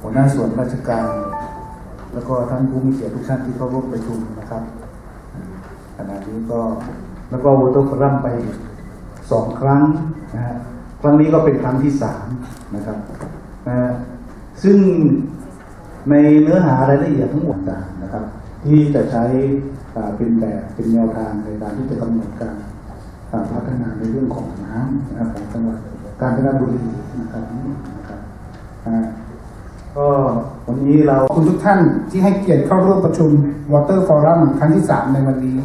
หัวหน้าส่วนราชการ แล้วก็ท่านผู้มีเกียรติทุกท่านที่เข้าร่วมประชุมนะครับขณะนี้ก็แล้วก็วอเตอร์ฟรัมไปสองครั้งนะฮะครั้งนี้ก็เป็นครั้งที่สามนะครับนะฮะซึ่งในเนื้อหารายละเอียดทั้งหมดนะครับ ที่จะใช้เป็นแบบเป็นแนวทางในการที่จะกำหนดการพัฒนาในเรื่องของน้ำนะครับของจังหวัดกาญจนบุรีนะครับนะครับก็วันนี้เราคุณทุกท่านที่ให้เกียรติเข้าร่วมประชุม Water Forum ครั้งที่ 3 ในวันนี้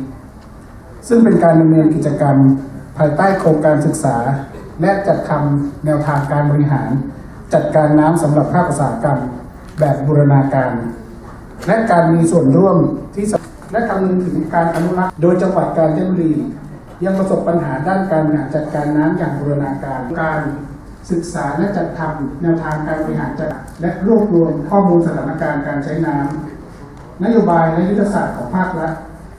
ซึ่งเป็นการดำเนินกิจกรรมภายใต้โครงการศึกษา และจัดทำแนวทางการบริหาร จัดการน้ำสำหรับภาคอุตสาหกรรม แบบบูรณาการ และการมีส่วนร่วมที่สำและคำนึงถึงการอนุรักษ์โดยจังหวัดกาญจนบุรียังประสบปัญหาด้านการบริหารจัดการน้ำอย่างบูรณาการการศึกษาและจัดทำแนวทางการบริหารจัดและรวบรวมข้อมูลสถานการณ์การใช้น้ำนโยบายและยุทธศาสตร์ของภาครัฐ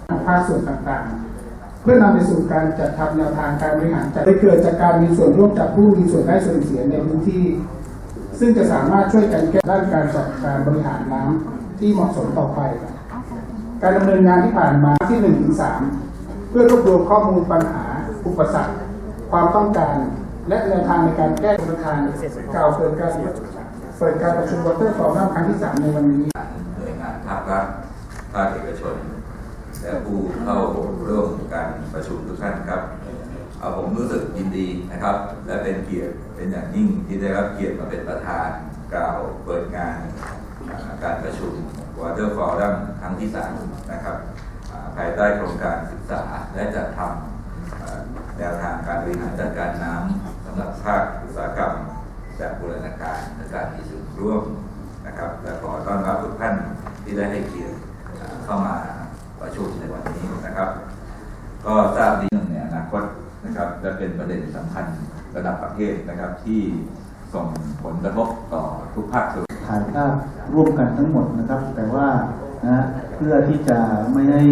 ของภาคส่วนต่างๆ เพื่อนำไปสู่การจัดทำแนวทางการบริหารจัดได้เกิดจากการมีส่วนร่วมจากผู้มีส่วนได้ส่วนเสียในพื้นที่ ซึ่งจะสามารถช่วยกันแก้ด้านการจัดการบริหารน้ำที่เหมาะสมต่อไป การดำเนินงานที่ผ่านมาที่1นถึงสเพื่อรวบรวมข้อมูลปัญหา อุปสรรค ความต้องการ และแนวทางในการแก้ปัญหาก่าวเปิดการเปิดการประชุมวอเตอร์ฟอรัมครั้งที่ 3 ในวันนี้หน่วยงานภาครัฐภาคเอกชน และผู้เข้าร่วมการประชุมทุกท่านครับ ผมรู้สึกยินดีนะครับ และเป็นเกียรติเป็นอย่างยิ่งที่ได้รับเกียรติมาเป็นประธานกล่าวเปิดงานการประชุม Water Forum ครั้งที่ 3 นะครับภายใต้โครงการศึกษาและจัดทำแนวทางการบริหารจัดการน้ำสำหรับภาคอุตสาหกรรมแบบบูรณาการและการมีส่วนร่วมนะครับและขอต้อนรับทุกท่านที่ได้ให้เกียรติเข้ามาประชุมในวันนี้นะครับ ก็ทราบดีในอนาคต นะครับและเป็นประเด็นสำคัญระดับประเทศนะครับที่ส่งผลกระทบต่อทุกภาคส่วนถ่ายภาพร่วมกันทั้งหมดนะครับ แต่ว่านะเพื่อที่จะไม่ให้